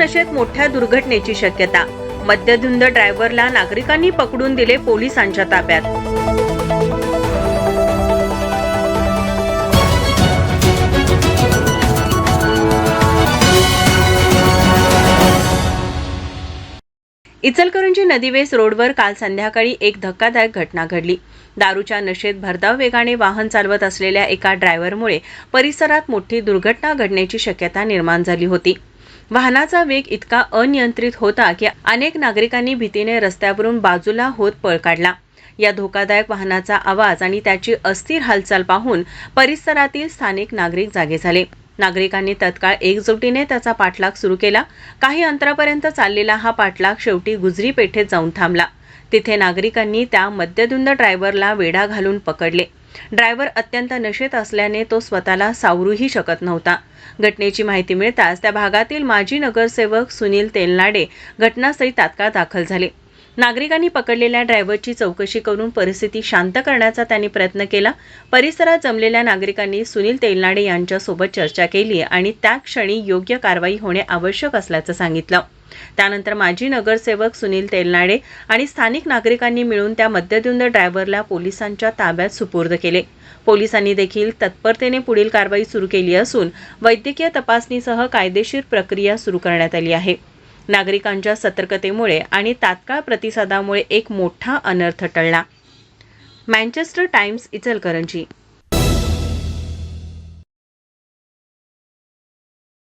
नशेत मोठ्या दुर्घटनेची शक्यता. मद्यधुंद ड्रायव्हरला नागरिकांनी पकडून दिले पोलिसांच्या ताब्यात. इचलकरंजी नदीवेस रोडवर काल संध्याकाळी एक धक्कादायक घटना घडली. दारूच्या नशेत भरधाव वेगाने वाहन चालवत असलेल्या एका ड्रायव्हरमुळे परिसरात मोठी दुर्घटना घडण्याची शक्यता निर्माण झाली होती. वाहनाचा वेग इतका अनियंत्रित होता की अनेक नागरिकांनी भीतीने रस्त्यावरून बाजूला होत पळ काढला. या धोकादायक वाहनाचा आवाज आणि त्याची अस्थिर हालचाल पाहून परिसरातील स्थानिक नागरिक जागे झाले. नागरिकांनी तत्काळ एकजुटीने त्याचा पाठलाग सुरू केला. काही अंतरापर्यंत चाललेला हा पाठलाग शेवटी गुजरी पेठेत जाऊन थांबला. तिथे नागरिकांनी त्या मद्यधुंद ड्रायव्हरला वेढा घालून पकडले. ड्रायव्हर अत्यंत नशेत असल्याने तो स्वतःला सावरूही शकत नव्हता. घटनेची माहिती मिळताच त्या भागातील माजी नगरसेवक सुनील तेलनाडे घटनास्थळी तात्काळ दाखल झाले. नागरिकांनी पकडलेल्या ड्रायव्हरची चौकशी करून परिस्थिती शांत करण्याचा त्यांनी प्रयत्न केला. परिसरात जमलेल्या नागरिकांनी सुनील तेलनाडे यांच्यासोबत चर्चा केली आणि त्या क्षणी योग्य कारवाई होणे आवश्यक असल्याचं सांगितलं. त्यानंतर माजी नगरसेवक सुनील तेलनाडे आणि स्थानिक नागरिकांनी मिळून त्या मद्यधुंद ड्रायव्हरला पोलिसांच्या ताब्यात सुपूर्द केले. पोलिसांनी देखील तत्परतेने पुढील कारवाई सुरू केली असून वैद्यकीय तपासणीसह कायदेशीर प्रक्रिया सुरू करण्यात आली आहे. नागरिकांच्या सतर्कतेमुळे आणि तात्काळ प्रतिसादामुळे एक मोठा अनर्थ टळला. Manchester Times Ichalkaranji.